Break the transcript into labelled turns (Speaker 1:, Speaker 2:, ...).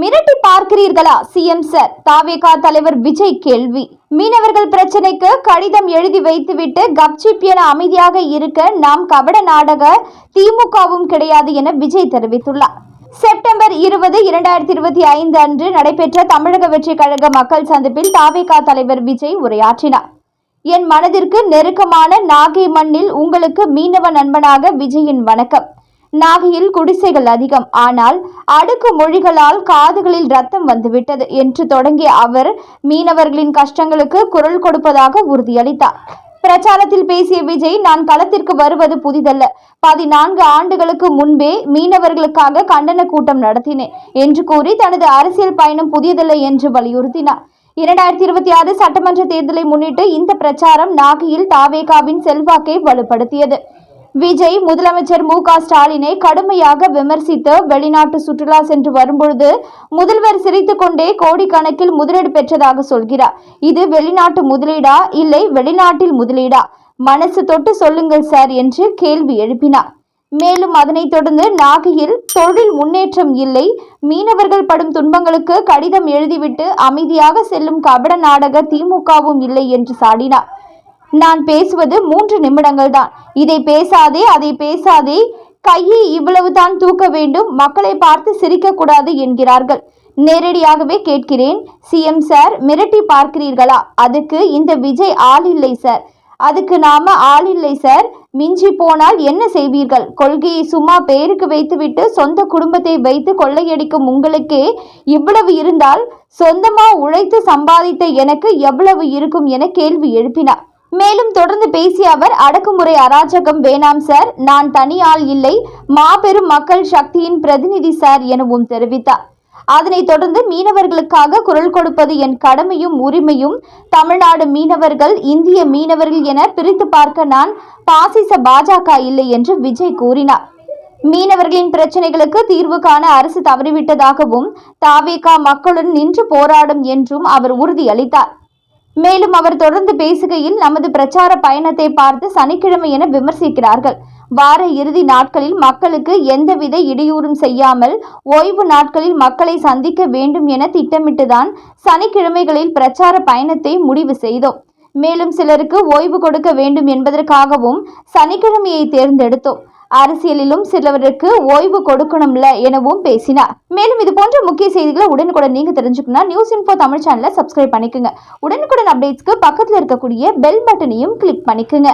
Speaker 1: மிரட்டி பார்க்கிறீர்களா CM sir தாவேகா தலைவர் விஜய் கேள்வி. மீனவர்கள் பிரச்சனைக்கு கடிதம் எழுதி வைத்துவிட்டு கப்சிப் என அமைதியாக இருக்க நாம் கபட நாடக திமுகவும் கிடையாது என விஜய் தெரிவித்துள்ளார். செப்டம்பர் இருபது இரண்டாயிரத்தி இருபத்தி ஐந்து அன்று நடைபெற்ற தமிழக வெற்றி கழக மக்கள் சந்திப்பில் தாவேகா தலைவர் விஜய் உரையாற்றினார். என் மனதிற்கு நெருக்கமான நாகை மண்ணில் உங்களுக்கு மீனவ நண்பனாக விஜயின் வணக்கம். நாகையில் குடிசைகள் அதிகம். ஆனால் அடுக்கு மொழிகளால் காதுகளில் ரத்தம் வந்துவிட்டது என்று தொடங்கிய அவர் மீனவர்களின் கஷ்டங்களுக்கு குரல் கொடுப்பதாக உறுதியளித்தார். பிரச்சாரத்தில் பேசிய விஜய் நான் களத்திற்கு வருவது புதிதல்ல. பதினான்கு ஆண்டுகளுக்கு முன்பே மீனவர்களுக்காக கண்டன கூட்டம் நடத்தினேன் என்று கூறி தனது அரசியல் பயணம் புதியதல்ல என்று வலியுறுத்தினார். இரண்டாயிரத்தி இருபத்தி ஆறு சட்டமன்ற தேர்தலை முன்னிட்டு இந்த பிரச்சாரம் நாகையில் தாவேகாவின் செல்வாக்கை வலுப்படுத்தியது. விஜய் முதலமைச்சர் மு க ஸ்டாலினை கடுமையாக விமர்சித்து வெளிநாட்டு சுற்றுலா சென்று வரும்பொழுது முதல்வர் சிரித்துக்கொண்டே கோடிக்கணக்கில் முதலீடு பெற்றதாக சொல்கிறார். இது வெளிநாட்டு முதலீடா? இல்லை வெளிநாட்டில் முதலீடா? மனசு தொட்டு சொல்லுங்கள் சார் என்று கேள்வி எழுப்பினார். மேலும் அதனைத் தொடர்ந்து நாகையில் தொழில் முன்னேற்றம் இல்லை. மீனவர்கள் படும் துன்பங்களுக்கு கடிதம் எழுதிவிட்டு அமைதியாக செல்லும் கபட நாடக திமுகவும் இல்லை என்று சாடினார். நான் பேசுவது மூன்று நிமிடங்கள் தான் இதை பேசாதே அதை பேசாதே. கையை இவ்வளவு தான் தூக்க வேண்டும். மக்களை பார்த்து சிரிக்கக்கூடாது என்கிறார்கள். நேரடியாகவே கேட்கிறேன் சிஎம் சார் மிரட்டி பார்க்கிறீர்களா? அதுக்கு இந்த விஜய் ஆள் இல்லை சார். அதுக்கு நாம ஆள் இல்லை சார். மிஞ்சி போனால் என்ன செய்வீர்கள்? கொள்கையை சும்மா பேருக்கு வைத்துவிட்டு சொந்த குடும்பத்தை வைத்து கொள்ளையடிக்கும் உங்களுக்கே இவ்வளவு இருந்தால் சொந்தமா உழைத்து சம்பாதித்த எனக்கு எவ்வளவு இருக்கும் என கேள்வி எழுப்பினார். மேலும் தொடர்ந்து பேசிய அவர் அடக்குமுறை அராஜகம் வேணாம் சார். நான் தனியால் இல்லை. மாபெரும் மக்கள் சக்தியின் பிரதிநிதி சார் எனவும் தெரிவித்தார். அதனைத் தொடர்ந்து மீனவர்களுக்காக குரல் கொடுப்பது என் கடமையும் உரிமையும். தமிழ்நாடு மீனவர்கள் இந்திய மீனவர்கள் என பிரித்து பார்க்க நான் பாசிச பாஜக இல்லை என்று விஜய் கூறினார். மீனவர்களின் பிரச்சனைகளுக்கு தீர்வு காண அரசு தவறிவிட்டதாகவும் தாவேகா மக்களுடன் நின்று போராடும் என்றும் அவர் உறுதியளித்தார். மேலும் அவர் தொடர்ந்து பேசுகையில் நமது பிரச்சார பயணத்தை பார்த்து சனிக்கிழமை என விமர்சிக்கிறார்கள். வார இறுதி நாட்களில் மக்களுக்கு எந்தவித இடையூறும் செய்யாமல் ஓய்வு நாட்களில் மக்களை சந்திக்க வேண்டும் என திட்டமிட்டுதான் சனிக்கிழமைகளில் பிரச்சார பயணத்தை முடிவு செய்தோம். மேலும் சிலருக்கு ஓய்வு கொடுக்க வேண்டும் என்பதற்காகவும் சனிக்கிழமையை தேர்ந்தெடுத்தோம். அரசியலிலும் சிலவருக்கு ஓய்வு கொடுக்கணும்ல எனவும் பேசினார். மேலும் இது போன்ற முக்கிய செய்திகளை உடனுக்குடன் நீங்க தெரிஞ்சுக்கணும் நியூஸ் இன்ஃபோ தமிழ் சேனலை சப்ஸ்கிரைப் பண்ணிக்கோங்க. உடனுக்குடன் அப்டேட்ஸ்க்கு பக்கத்தில் இருக்கக்கூடிய பெல் பட்டனையும் கிளிக் பண்ணிக்கோங்க.